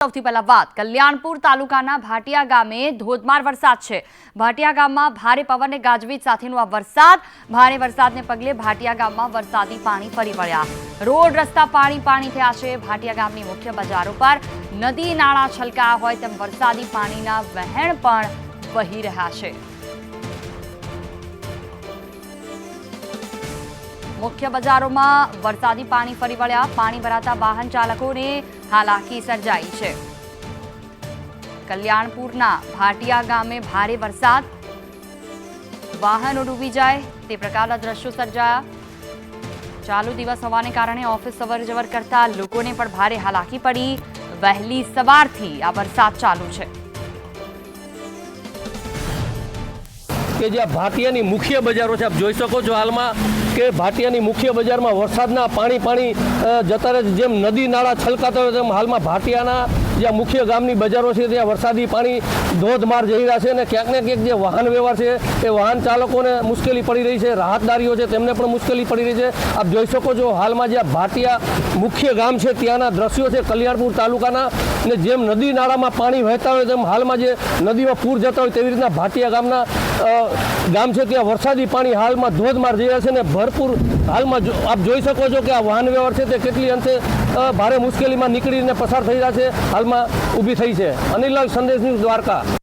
સૌથી પહેલા વાત, કલ્યાણપુર તાલુકાના ભાટિયા ગામે ધોધમાર વરસાદ છે. ભાટિયા ગામમાં ભારે પવન અને ગાજવીજ સાથેનો આ વરસાદ. ભારે વરસાદને પગલે ભાટિયા ગામમાં વરસાદી પાણી ફરી વળ્યા. રોડ, રસ્તા પાણી પાણી થયા છે. ભાટિયા ગામની મુખ્ય બજારો પર નદી, નાળા છલકાયા હોય તેમ વરસાદી પાણીના વહેણ પણ વહી રહ્યા છે. મુખ્ય બજારોમાં વરસાદી પાણી ફરી વળ્યા. પાણી ભરાતા વાહન ચાલકોને હાલાકી સર્જાઈ છે. કલ્યાણપુરના ભાટિયા ગામે ભારે વરસાદ. વાહનો ડૂબી જાય તે પ્રકારના દ્રશ્યો સર્જાયા. ચાલુ દિવસ હોવાને કારણે ઓફિસ અવર જવર કરતા લોકોને પણ ભારે હાલાકી પડી. વહેલી સવારથી આ વરસાદ ચાલુ છે. કે જે ભાટિયાની મુખ્ય બજારો છે, આપ જોઈ શકો છો હાલમાં કે ભાટિયાની મુખ્ય બજારમાં વરસાદના પાણી પાણી જતા રહે જેમ નદી નાળા છલકાતા હોય તેમ હાલમાં ભાટિયાના જ્યાં મુખ્ય ગામની બજારો છે, ત્યાં વરસાદી પાણી ધોધમાર જઈ રહ્યા છે અને ક્યાંક ને ક્યાંક જે વાહન વ્યવહાર છે, એ વાહન ચાલકોને મુશ્કેલી પડી રહી છે, રાહતદારીઓ છે, તેમને પણ મુશ્કેલી પડી રહી છે. આપ જોઈ શકો છો, હાલમાં જ્યાં ભાટિયા મુખ્ય ગામ છે, ત્યાંના દ્રશ્યો છે, કલ્યાણપુર તાલુકાના, ને જેમ નદી નાળામાં પાણી વહેતા હોય, તેમ હાલમાં જે નદીમાં પૂર જતા હોય, તેવી રીતના ભાટિયા ગામના ગામ છે, ત્યાં વરસાદી પાણી હાલમાં ધોધમાર જઈ રહ્યા છે, ને ભરપૂર હાલમાં આપ જોઈ શકો છો કે આ વાહન વ્યવહાર છે તે કેટલી અંશે ભારે મુશ્કેલીમાં નીકળીને પસાર થઈ રહ્યા છે, હાલમાં ઊભી થઈ છે. અનિલાલ સંદેશ ન્યૂઝ દ્વારકા.